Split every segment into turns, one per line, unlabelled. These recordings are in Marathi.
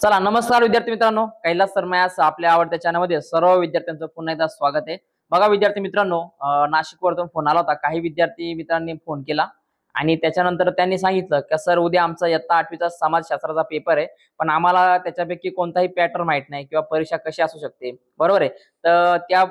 चला नमस्कार विद्यार्थी मित्रांनो. कैलास सरमयास आपल्या आवडत्या चॅनलमध्ये सर्व विद्यार्थ्यांचं पुन्हा एकदा स्वागत आहे. बघा विद्यार्थी मित्रांनो नाशिक नाशिकवरतून फोन आला होता. काही विद्यार्थी मित्रांनी फोन केला आणि त्याच्यानंतर त्यांनी सांगितलं की सर उद्या आमचा इयत्ता आठवीचा समाजशास्त्राचा पेपर आहे पण आम्हाला त्याच्यापैकी कोणताही पॅटर्न माहीत नाही किंवा परीक्षा कशी असू शकते. बरोबर आहे? तर त्या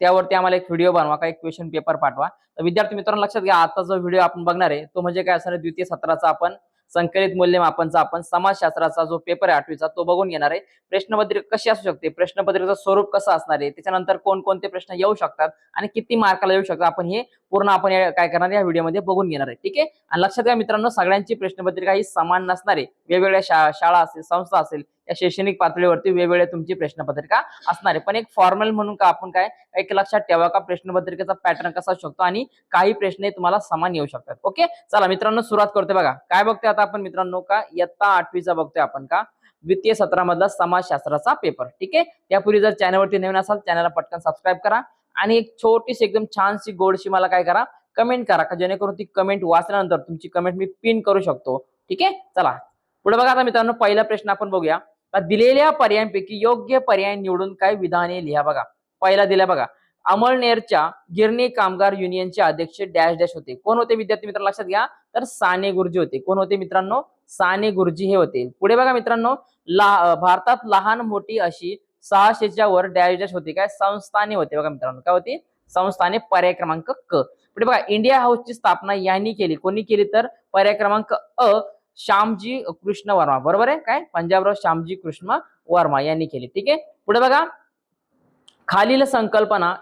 त्यावरती आम्हाला एक व्हिडिओ बनवा काही क्वेश्चन पेपर पाठवा. तर विद्यार्थी मित्रांनो लक्षात घ्या आता जो व्हिडिओ आपण बघणार आहे तो म्हणजे काय असणार द्वितीय सत्राचा आपण संकलित मूल्यमापनचा आपण समाजशास्त्राचा जो पेपर आहे आठवीचा तो बघून घेणार आहे. प्रश्नपत्रिका कशी असू शकते? प्रश्नपत्रिकेचं स्वरूप कसं असणार आहे? त्याच्यानंतर कोणकोणते प्रश्न येऊ शकतात आणि किती मार्काला येऊ शकतात? आपण हे पूर्ण आपण काय करणार आहे, या व्हिडिओमध्ये बघून घेणार आहे. ठीक आहे? आणि लक्षात घ्या मित्रांनो सगळ्यांची प्रश्नपत्रिका ही समान नसणार आहे. वेगवेगळ्या शाळा असेल संस्था असेल या शैक्षणिक पातळीवरती वेगवेगळ्या तुमची प्रश्नपत्रिका असणार आहे. पण एक फॉर्मल म्हणून का आपण काय एक लक्षात ठेवा का प्रश्नपत्रिकेचा पॅटर्न कसा असू शकतो आणि काही प्रश्न तुम्हाला समान येऊ शकतात. ओके चला मित्रांनो सुरुवात करतोय बघा. काय बघतोय आता आपण मित्रांनो का? इयत्ता आठवीचा बघतोय आपण का? द्वितीय सत्रामधला समाजशास्त्राचा पेपर ठीक आहे? त्यापूर्वी जर चॅनलवरती नवीन असाल चॅनलला पटकन सबस्क्राईब करा आणि एक छोटीशी एकदम छानशी गोडशी मला काय करा? कमेंट करा का? जेणेकरून ती कमेंट वाचल्यानंतर तुमची कमेंट मी पिन करू शकतो. ठीक आहे? चला. पुढे बघा आता मित्रांनो पहिला प्रश्न आपण बघूया. दिलेल्या पर्यायांपैकी योग्य पर्याय निवडून काय विधाने लिहा बघा. पहिला दिला बघा. अमळनेरच्या गिरणी कामगार युनियनचे अध्यक्ष डॅश डॅश होते. कोण होते विद्यार्थी मित्र लक्षात घ्या. तर साने गुरुजी होते. कोण होते मित्रांनो? साने गुरुजी हे होते. पुढे बघा मित्रांनो. ला भारतात लहान मोठी अशी सहाशेच्या वर डॅश डॅश होते. काय? संस्थाने होते बघा मित्रांनो. काय होती? संस्थाने पर्याय क्रमांक क. पुढे बघा. इंडिया हाऊसची स्थापना यांनी केली. कोणी केली तर? पर्याय क्रमांक अ. श्यामजी कृष्ण वर्मा. बरोबर आहे? काय? पंजाबराव श्यामजी कृष्ण वर्मा यांनी केली. ठीक आहे? पुढे बघा. खालील संकल्पना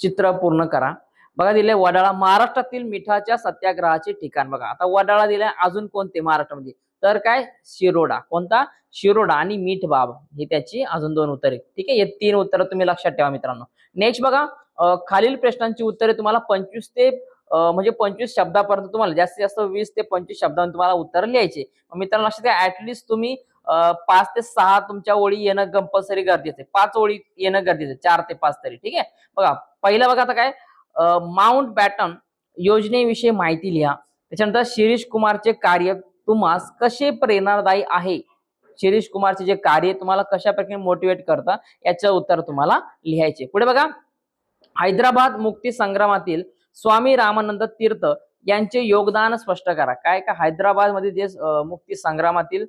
चित्र पूर्ण करा. बघा दिले वडाळा. महाराष्ट्रातील मिठाच्या सत्याग्रहाचे ठिकाण बघा. आता वडाळा दिलाय अजून कोणते? महाराष्ट्रामध्ये. तर काय? शिरोडा. कोणता? शिरोडा आणि मीठ बाब. हे त्याची अजून दोन उत्तरे. ठीक आहे? हे तीन उत्तरं तुम्ही लक्षात ठेवा मित्रांनो. नेक्स्ट बघा. खालील प्रश्नांची उत्तरे तुम्हाला पंचवीस ते म्हणजे पंचवीस शब्दापर्यंत तुम्हाला जास्तीत जास्त वीस ते पंचवीस शब्दांनी तुम्हाला उत्तर लिहायचे. मग मित्रांनो लक्षात घ्या ऍटलिस्ट तुम्ही पाच ते सहा तुमच्या ओळी येणं कंपल्सरी गरजेचं आहे. पाच ओळी येणं गरजेचं आहे चार ते पाच तरी ठीक आहे? बघा पहिलं बघा आता काय माउंट बॅटन योजनेविषयी माहिती लिहा. त्याच्यानंतर शिरीष कुमारचे कार्य तुम्हास कसे प्रेरणादायी आहे? शिरीष कुमारचे जे कार्य तुम्हाला कशा प्रकारे मोटिवेट करता याचं उत्तर तुम्हाला लिहायचे पुढे बघा हैदराबाद मुक्ती संग्रामातील स्वामी रामानंद तीर्थ यांचे योगदान स्पष्ट करा. काय का हैदराबादमध्ये जे मुक्ती संग्रामातील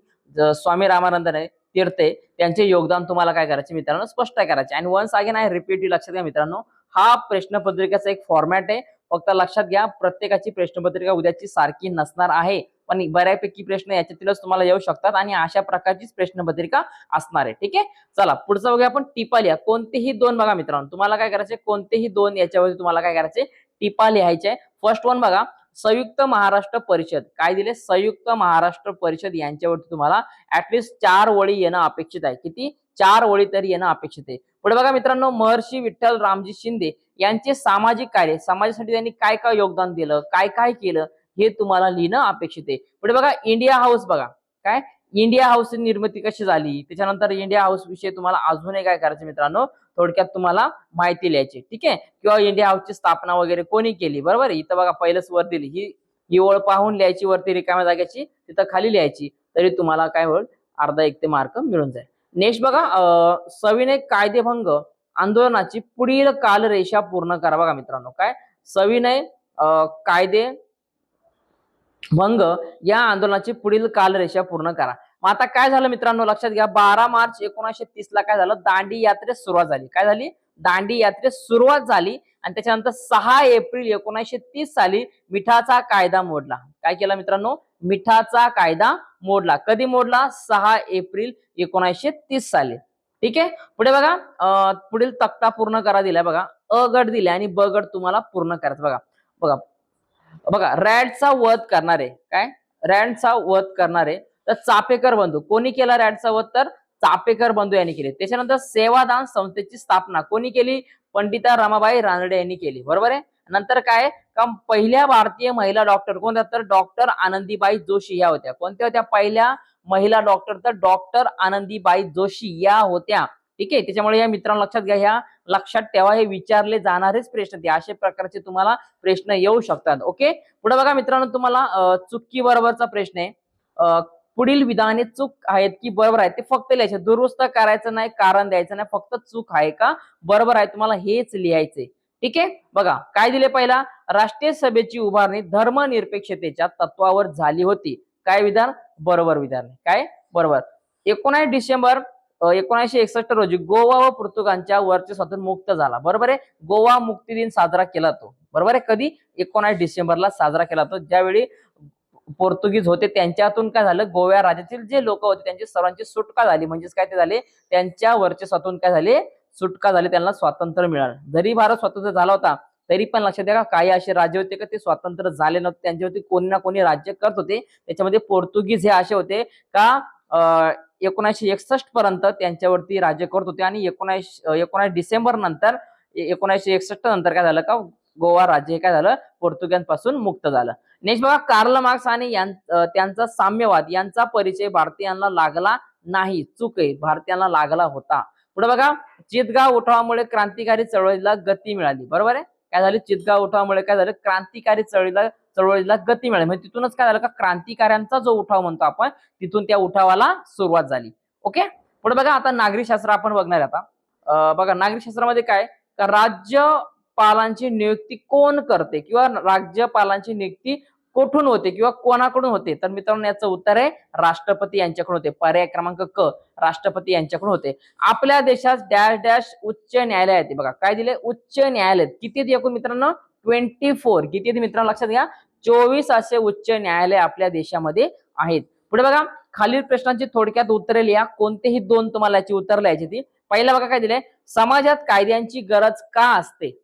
स्वामी रामानंद तीर्थे तीर्थ आहे त्यांचे योगदान तुम्हाला काय करायचे मित्रांनो? स्पष्ट करायचे. आणि वन्स अगेन आहे रिपीट लक्षात घ्या मित्रांनो हा प्रश्नपत्रिकेचा एक फॉर्मॅट आहे. फक्त लक्षात घ्या प्रत्येकाची प्रश्नपत्रिका उद्याची सारखी नसणार आहे. पण बऱ्यापैकी प्रश्न याच्यातीलच तुम्हाला येऊ शकतात आणि अशा प्रकारचीच प्रश्नपत्रिका असणार आहे. ठीक आहे? चला पुढचं बघूया आपण टिपा लिहा. कोणतेही दोन बघा मित्रांनो. तुम्हाला काय करायचे? कोणतेही दोन याच्यावरती तुम्हाला काय करायचे? टिपा लिहायचे. फर्स्ट वन बघा संयुक्त महाराष्ट्र परिषद. काय दिले? संयुक्त महाराष्ट्र परिषद यांच्यावरती तुम्हाला ऍटलिस्ट चार ओळी येणं अपेक्षित आहे. किती? चार ओळी तरी येणं अपेक्षित आहे. पुढे बघा मित्रांनो महर्षी विठ्ठल रामजी शिंदे यांचे सामाजिक कार्य समाजासाठी त्यांनी काय काय योगदान दिलं? काय काय केलं? हे तुम्हाला लिहिणं अपेक्षित आहे. पुढे बघा इंडिया हाऊस बघा. काय? इंडिया हाऊसची निर्मिती कशी झाली? त्याच्यानंतर इंडिया हाऊस विषयी तुम्हाला अजूनही काय करायचं मित्रांनो? थोडक्यात तुम्हाला माहिती लिहायची ठीक आहे? किंवा इंडिया हाऊसची स्थापना वगैरे कोणी केली? बरोबर इथं बघा पहिलंच वर दिली. ही ही ओळ पाहून लिहायची वरती रिकाम्या जागेची तिथं खाली लिहायची. तरी तुम्हाला काय होईल? अर्धा एक ते मार्क मिळून जाईल. नेक्स्ट बघा सविनय कायदेभंग आंदोलनाची पुढील कालरेषा पूर्ण करा बघा मित्रांनो. काय? सविनय कायदे भंग या आंदोलनाची पुढील कालरेषा पूर्ण करा. मग आता काय झालं मित्रांनो? लक्षात घ्या बारा मार्च एकोणीसशे तीस ला काय झालं? दांडी यात्रेस सुरुवात झाली. काय झाली? दांडी यात्रेस सुरुवात झाली आणि त्याच्यानंतर सहा एप्रिल एकोणीसशे तीस साली मिठाचा कायदा मोडला. काय केला मित्रांनो? मिठाचा कायदा मोडला. कधी मोडला? सहा एप्रिल एकोणीसशे तीस साली. ठीक आहे? पुढे बघा पुढील तक्ता पूर्ण करा दिलाय बघा. अ गट दिलाय आणि ब गट तुम्हाला पूर्ण करायचं बघा. बघा बघा रॅडचा वध करणारे काय? रॅडचा वध करणारे तर चापेकर बंधू. कोणी केला रॅडचा वध? तर चापेकर बंधू यांनी केले. त्याच्यानंतर सेवादान संस्थेची स्थापना कोणी केली? पंडिता रमाबाई रानडे यांनी केली. बरोबर आहे? नंतर काय? का पहिल्या भारतीय महिला डॉक्टर कोणत्या तर डॉक्टर आनंदीबाई जोशी या होत्या. कोणत्या होत्या? पहिल्या महिला डॉक्टर तर डॉक्टर आनंदीबाई जोशी या होत्या. ठीक आहे? त्याच्यामुळे या मित्रांनो लक्षात घ्या ह्या लक्षात ठेवा हे विचारले जाणारेच प्रश्न ते अशा प्रकारचे तुम्हाला प्रश्न येऊ शकतात. ओके? पुढे बघा मित्रांनो तुम्हाला चुकी बरोबरचा प्रश्न आहे. पुढील विधाने चूक आहेत की बरोबर आहे ते फक्त लिहायचे. दुरुस्त करायचं नाही कारण द्यायचं नाही फक्त चूक आहे का? बरोबर आहे तुम्हाला हेच लिहायचे ठीक आहे? बघा काय दिले पहिला? राष्ट्रीय सभेची उभारणी धर्मनिरपेक्षतेच्या तत्वावर झाली होती. काय विधान? बरोबर विधान. काय? बरोबर. एकोणास डिसेंबर एकोणीसशे एकसष्ट रोजी गोवा व पोर्तुगालच्या वर्चस्वातून मुक्त झाला. बरोबर आहे? गोवा मुक्ती दिन साजरा केला तो. बरोबर आहे? कधी? एकोणास डिसेंबरला साजरा केला तो. ज्यावेळी पोर्तुगीज होते त्यांच्यातून काय झालं? गोव्या राज्यातील जे लोक होते त्यांची सर्वांची सुटका झाली. म्हणजेच काय ते झाले? त्यांच्या वर्चस्वातून काय झाले? सुटका झाली. त्यांना स्वातंत्र्य मिळालं. जरी भारत स्वतंत्र झाला होता तरी पण लक्षात द्या का? काही असे राज्य होते का ते स्वातंत्र्य झाले नव्हते. त्यांच्यावरती कोणी ना कोणी राज्य करत होते. त्याच्यामध्ये पोर्तुगीज हे असे होते का? एकोणीसशे एकसष्ट पर्यंत त्यांच्यावरती राज्य करत होते. आणि एकोणीस एकोणीस डिसेंबर नंतर एकोणीसशे एकसष्ट नंतर काय झालं का? गोवा राज्य हे काय झालं? पोर्तुग्यांपासून मुक्त झालं. नेक्स्ट बघा कार्ल मार्क्स आणि त्यांचा साम्यवाद यांचा परिचय भारतीयांना लागला नाही चूक आहे. भारतीयांना लागला होता. पुढे बघा चितगाव उठावामुळे क्रांतिकारी चळवळीला गती मिळाली. बरोबर आहे? काय झालं? चितगाव उठावामुळे काय झालं? क्रांतिकारी चळवळीला चळवळीला गती मिळाली. म्हणजे तिथूनच काय झालं का क्रांतिकाऱ्यांचा जो उठाव म्हणतो आपण तिथून त्या उठावाला सुरुवात झाली. ओके? पुढे बघा आता नागरी शास्त्र आपण बघणार आता. बघा नागरी शास्त्रामध्ये काय? का राज्यपालांची नियुक्ती कोण करते? किंवा राज्यपालांची नियुक्ती कुठून होते? किंवा कोणाकडून होते? तर मित्रांनो याचं उत्तर आहे राष्ट्रपती यांच्याकडून होते. पर्याय क्रमांक क राष्ट्रपती यांच्याकडून होते. आपल्या देशात डॅश डॅश उच्च न्यायालय आहे बघा. काय दिले? उच्च न्यायालय. किती एकूण मित्रांनो? Twenty four. किती मित्रांनो? लक्षात घ्या. चोवीस असे उच्च न्यायालय आपल्या देशामध्ये आहेत. पुढे बघा. खालील प्रश्नांची थोडक्यात उत्तरे लिहा. कोणतेही दोन तुम्हाला याची उत्तर लिहायची ती. पहिला बघा काय दिले समाजात कायद्यांची गरज का असते?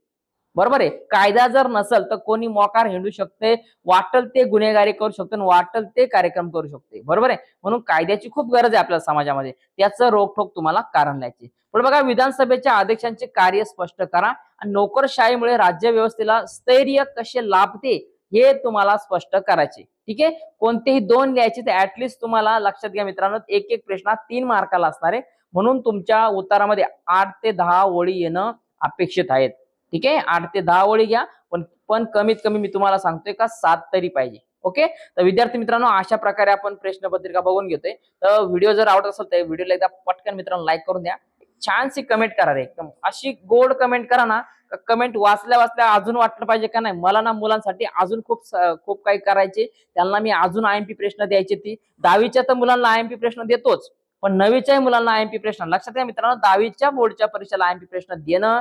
बरोबर आहे. कायदा जर नसेल तर कोणी मोकार हिंडू शकते वाटल ते गुन्हेगारी करू शकते आणि वाटल ते कार्यक्रम करू शकते. बरोबर आहे? म्हणून कायद्याची खूप गरज आहे आपल्या समाजामध्ये. त्याचं रोखोक तुम्हाला कारण लिहायचे पण बघा. विधानसभेच्या अध्यक्षांचे कार्य स्पष्ट करा. नोकरशाहीमुळे राज्य व्यवस्थेला स्थैर्य कसे लाभते हे तुम्हाला स्पष्ट करायचे. ठीक आहे? कोणतेही दोन लिहायचे तर ऍटलिस्ट तुम्हाला लक्षात घ्या मित्रांनो एक एक प्रश्न तीन मार्काला असणार आहे. म्हणून तुमच्या उत्तरामध्ये आठ ते दहा ओळी येणं अपेक्षित आहेत. ठीक आहे? आठ ते दहा ओळी घ्या पण पण कमीत कमी मी तुम्हाला सांगतोय का सात तरी पाहिजे. ओके? तर विद्यार्थी मित्रांनो अशा प्रकारे आपण प्रश्नपत्रिका बघून घेतोय. तर व्हिडिओ जर आवडत असेल तर व्हिडिओला एकदा पटकन मित्रांनो लाईक करून द्या. छानशी कमेंट करा रे. एकदम अशी गोड कमेंट करा ना कमेंट वाचल्या वाचल्या अजून वाटलं पाहिजे का नाही? मला ना मुलांसाठी अजून खूप खूप काही करायचे. त्यांना मी अजून आय एम पी प्रश्न द्यायचे ती. दहावीच्या तर मुलांना आय एम पी प्रश्न देतोच. पण नवीच्याही मुलांना आय एम पी प्रश्न. लक्षात घ्या मित्रांनो दहावीच्या बोर्डच्या परीक्षेला आय एम पी प्रश्न देणं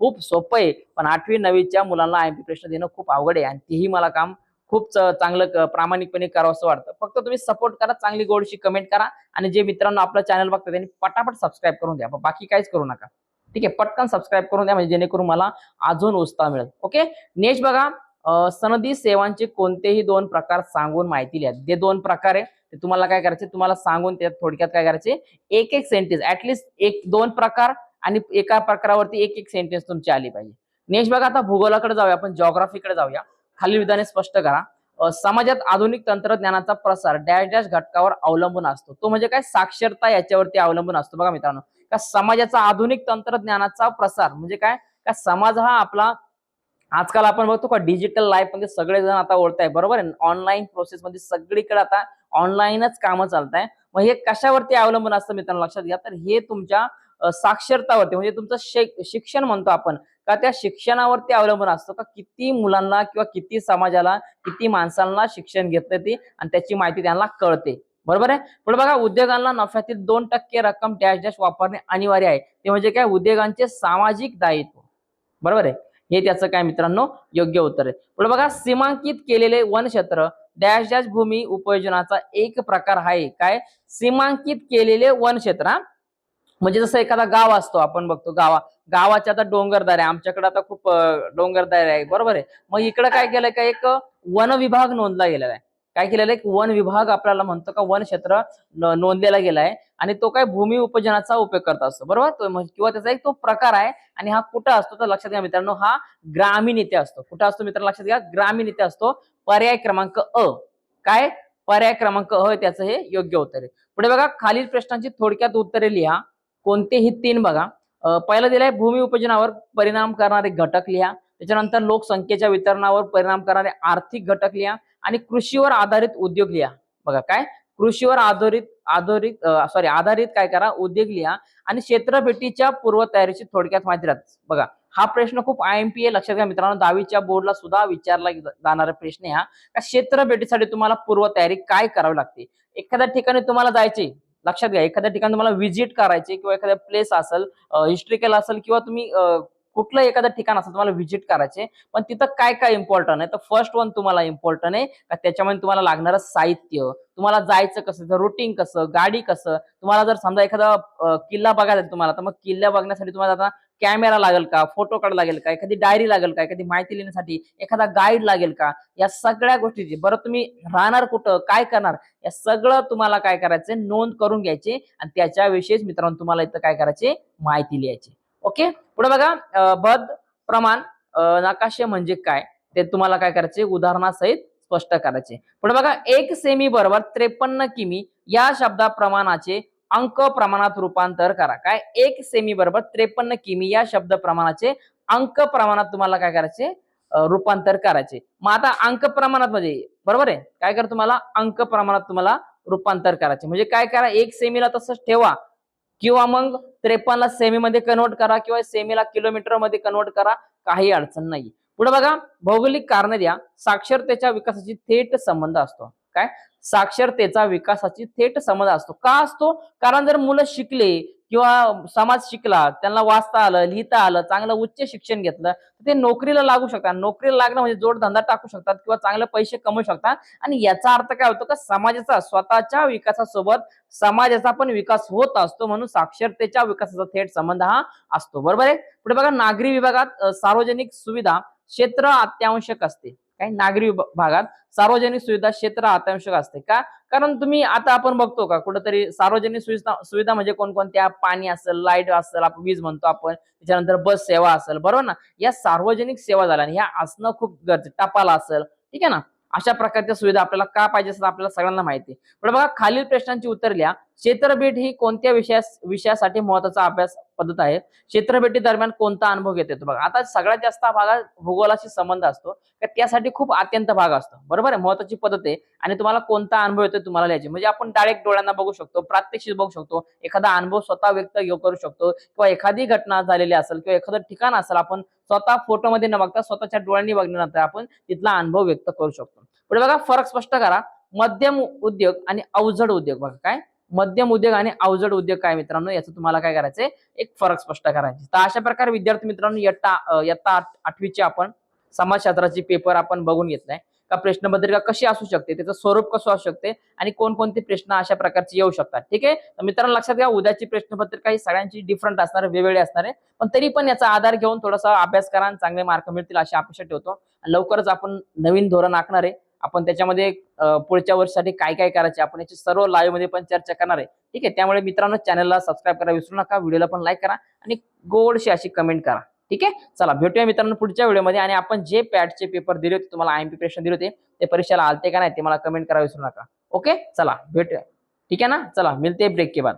खूप सोपं आहे. पण आठवी नववीच्या मुलांना आय एम पी प्रश्न देणं खूप अवघड आहे. आणि तेही मला काम खूप चांगलं प्रामाणिकपणे करावं असं वाटतं. फक्त तुम्ही सपोर्ट करा चांगली गोडशी कमेंट करा आणि जे मित्रांनो आपलं चॅनल बघतात त्यांनी पटापट सबस्क्राईब करून द्या. बाकी काहीच करू नका. ठीक आहे? पटकन सबस्क्राईब करून द्या म्हणजे जेणेकरून मला अजून उत्साह मिळेल. ओके नेक्स्ट बघा सनदी सेवांचे कोणतेही दोन प्रकार सांगून माहिती लिहा. जे दोन प्रकार आहे ते तुम्हाला काय करायचे? तुम्हाला सांगून त्यात थोडक्यात काय करायचे? एक एक सेंटेन्स ऍटलिस्ट एक दोन प्रकार आणि एका प्रकारावरती एक एक सेंटेन्स तुमची आली पाहिजे. नेक्स्ट बघा आता भूगोलाकडे जाऊया आपण जॉग्राफीकडे जाऊया. खालील विधाने स्पष्ट करा. समाजात आधुनिक तंत्रज्ञानाचा प्रसार डॅश डॅश घटकावर अवलंबून असतो. तो म्हणजे काय? साक्षरता याच्यावरती अवलंबून असतो. बघा मित्रांनो. का समाजाचा आधुनिक तंत्रज्ञानाचा प्रसार म्हणजे काय? का समाज हा आपला आजकाल आपण बघतो का डिजिटल लाईफमध्ये सगळेजण आता ओळताय. बरोबर आहे? ऑनलाईन प्रोसेस मध्ये सगळीकडे आता ऑनलाईनच कामं चालत आहे मग हे कशावरती अवलंबून असतं मित्रांनो? लक्षात घ्या. तर हे तुमच्या साक्षरतावरती म्हणजे तुमचं शिक्षण म्हणतो आपण. का त्या शिक्षणावरती अवलंबून असतो. का किती मुलांना किंवा किती समाजाला किती माणसांना शिक्षण घेतलं ते आणि त्याची माहिती त्यांना कळते. बरोबर आहे? पुढे बघा उद्योगांना नफ्यातील दोन टक्के रक्कम डॅश डॅश वापरणे अनिवार्य आहे. ते म्हणजे काय? उद्योगांचे सामाजिक दायित्व. बरोबर आहे? हे त्याचं काय मित्रांनो? योग्य उत्तर आहे. पुढे बघा सीमांकित केलेले वनक्षेत्र डॅश डॅश भूमी उपयोजनाचा एक प्रकार आहे. काय? सीमांकित केलेले वनक्षेत्र क्षेत्र म्हणजे जसं एखादा गाव असतो आपण बघतो गावा गावाच्या आता डोंगरदार आहे आमच्याकडे आता खूप डोंगरदार आहे बरोबर आहे? मग इकडे काय केलंय का एक वन विभाग नोंदला गेलेला आहे. काय केलेलं आहे? वन विभाग आपल्याला म्हणतो का वन क्षेत्र नोंदलेला गेला आहे आणि तो काय भूमी उपजनाचा उपयोग करत असतो बरोबर? किंवा त्याचा एक तो प्रकार आहे आणि हा कुठं असतो तर लक्षात घ्या मित्रांनो हा ग्रामीण इथे असतो. कुठं असतो मित्रांनो लक्षात घ्या ग्रामीण इथे असतो. पर्याय क्रमांक अ. काय? पर्याय क्रमांक अ त्याचं हे योग्य उत्तर आहे. पुढे बघा खालील प्रश्नांची थोडक्यात उत्तरे लिहा. कोणतेही तीन बघा. पहिला पहिलं दिलंय भूमी उपजनावर परिणाम करणारे घटक लिहा. त्याच्यानंतर लोकसंख्येच्या वितरणावर परिणाम करणारे आर्थिक घटक लिहा. आणि कृषीवर आधारित उद्योग लिहा. बघा काय? कृषीवर आधारित आधारित सॉरी आधारित काय करा? उद्योग लिहा. आणि क्षेत्रभेटीच्या पूर्वतयारीची थोडक्यात माहिती राहत बघा हा प्रश्न खूप आय एम पी ए लक्षात घ्या मित्रांनो. दहावीच्या बोर्डला सुद्धा विचारला जाणारा प्रश्न आहे हा. का क्षेत्रभेटीसाठी तुम्हाला पूर्वतयारी काय करावी लागते? एखाद्या ठिकाणी तुम्हाला जायचे लक्षात घ्या एखाद्या ठिकाणी तुम्हाला व्हिजिट करायचे किंवा एखाद्या प्लेस असेल हिस्ट्रिकल असेल किंवा तुम्ही कुठलं एखादं ठिकाण असेल तुम्हाला व्हिजिट करायचे पण तिथं काय काय इम्पॉर्टंट आहे? तर फर्स्ट वन तुम्हाला इम्पॉर्टंट आहे का त्याच्यामध्ये तुम्हाला लागणारं साहित्य तुम्हाला जायचं कसं रुटीन कसं गाडी कसं तुम्हाला जर समजा एखादा किल्ला बघायचा तुम्हाला तर मग किल्ला बघण्यासाठी तुम्हाला आता कॅमेरा लागेल का? फोटो कार्ड लागेल का? एखादी डायरी लागेल का? एखादी माहिती लिहिण्यासाठी एखादा गाईड लागेल का? या सगळ्या गोष्टीची बरं तुम्ही राहणार कुठं? काय करणार? या सगळं तुम्हाला काय करायचं नोंद करून घ्यायचे आणि त्याच्याविषयीच मित्रांनो तुम्हाला इथं काय करायचे? माहिती लिहायची. ओके? पुढे बघा बद प्रमाण नकाशे म्हणजे काय? ते तुम्हाला काय करायचे? उदाहरणासहित स्पष्ट करायचे. पुढे बघा एक सेमी बरोबर त्रेपन्न किमी या शब्दाप्रमाणाचे अंक प्रमाणात रूपांतर करा. काय? एक सेमी बरोबर त्रेपन्न किमी या शब्द प्रमाणाचे अंक प्रमाणात तुम्हाला काय करायचे? रूपांतर करायचे. मग आता अंक प्रमाणात म्हणजे बरोबर आहे? काय करा तुम्हाला? अंक प्रमाणात तुम्हाला रूपांतर करायचे. म्हणजे काय करा? एक सेमीला तसंच ठेवा. किंवा मग त्रेपन्नला सेमीमध्ये कन्वर्ट करा किंवा सेमीला किलोमीटरमध्ये कन्वर्ट करा. काही अडचण नाही. पुढे बघा भौगोलिक कारण द्या. साक्षरतेच्या विकासाची थेट संबंध असतो. काय? साक्षरतेचा विकासाची थेट संबंध असतो. का असतो? कारण जर मुलं शिकले किंवा समाज शिकला त्यांना वाचता आलं लिहिता आलं चांगलं उच्च शिक्षण घेतलं तर ते नोकरीला लागू शकतात. नोकरीला लागणं म्हणजे जोडधंदा टाकू शकतात किंवा चांगले पैसे कमवू शकतात. आणि याचा अर्थ काय होतो का? समाजाचा स्वतःच्या विकासासोबत समाजाचा पण विकास होत असतो म्हणून साक्षरतेच्या विकासाचा थेट संबंध हा असतो. बरोबर आहे? पुढे बघा नागरी विभागात सार्वजनिक सुविधा क्षेत्र अत्यावश्यक असते. काय नागरी भागात सार्वजनिक सुविधा क्षेत्र अत्यावश्यक असते का? कारण तुम्ही आता आपण बघतो का कुठंतरी सार्वजनिक सुविधा सुविधा म्हणजे कोणकोणत्या? पाणी असेल लाइट असेल आपण वीज म्हणतो आपण त्याच्यानंतर बस सेवा असेल बरोबर ना? या सार्वजनिक सेवा झाल्या आणि ह्या असणं खूप गरजेचं टपाल असेल ठीक आहे ना? अशा प्रकारच्या सुविधा आपल्याला का पाहिजे असं आपल्याला सगळ्यांना माहिती आहे. पण बघा खालील प्रश्नांची उत्तर लिहा. क्षेत्रभेट ही कोणत्या विषया विषयासाठी महत्त्वाचा अभ्यास पद्धत आहे? क्षेत्रभेटी दरम्यान कोणता अनुभव घेता येतो? बघा आता सगळ्यात जास्त भागात भाग भूगोलाशी संबंध असतो. त्यासाठी खूप अत्यंत भाग असतो. बरोबर आहे? महत्वाची पद्धत आहे. आणि तुम्हाला कोणता अनुभव येतो तुम्हाला लिहायचे. म्हणजे आपण डायरेक्ट डोळ्यांना बघू शकतो प्रात्यक्षिक बघू शकतो. एखादा अनुभव स्वतः व्यक्त घेऊ- करू शकतो. किंवा एखादी घटना झालेली असेल किंवा एखादं ठिकाण असेल आपण स्वतः फोटोमध्ये न बघता स्वतःच्या डोळ्यांनी बघण्यानंतर आपण तिथला अनुभव व्यक्त करू शकतो. पुढे बघा फरक स्पष्ट करा. मध्यम उद्योग आणि अवजड उद्योग. बघा काय? मध्यम उद्योग आणि अवजड उद्योग काय मित्रांनो? याचं तुम्हाला काय करायचंय? एक फरक स्पष्ट करायचे तर अशा प्रकारे विद्यार्थी मित्रांनो इयत्ता यत्ता इयत्ता आठवीचे आपण समाजशास्त्राची पेपर आपण बघून घेतलाय. का प्रश्नपत्रिका कशी असू शकते? त्याचं स्वरूप कसं असू शकते? आणि कोणकोणते प्रश्न अशा प्रकारचे येऊ शकतात? ठीक आहे? तर मित्रांनो लक्षात घ्या उद्याची प्रश्नपत्रिका ही सगळ्यांची डिफरंट असणार वेगवेगळी असणार आहे. पण तरी पण याचा आधार घेऊन थोडासा अभ्यास करा आणि चांगले मार्क मिळतील अशी अपेक्षा ठेवतो. लवकरच आपण नवीन धोरण आखणार आहे. आपण त्याच्यामध्ये पुढच्या वर्षासाठी काय काय करायचे आपण याची सर्व लाईव्हमध्ये पण चर्चा करणार आहे. ठीक आहे? त्यामुळे मित्रांनो चॅनलला सबस्क्राईब करा विसरू नका व्हिडिओला पण लाईक करा आणि गोडशी अशी कमेंट करा. ठीक आहे? चला भेटूया मित्रांनो पुढच्या व्हिडिओमध्ये आणि आपण जे पॅटचे पेपर दिले होते तुम्हाला आय एम पी प्रश्न दिले होते ते परीक्षेला आलते का नाही ते मला कमेंट करा विसरू नका. ओके चला भेटूया. ठीक आहे ना? चला मिळते ब्रेक के बाद.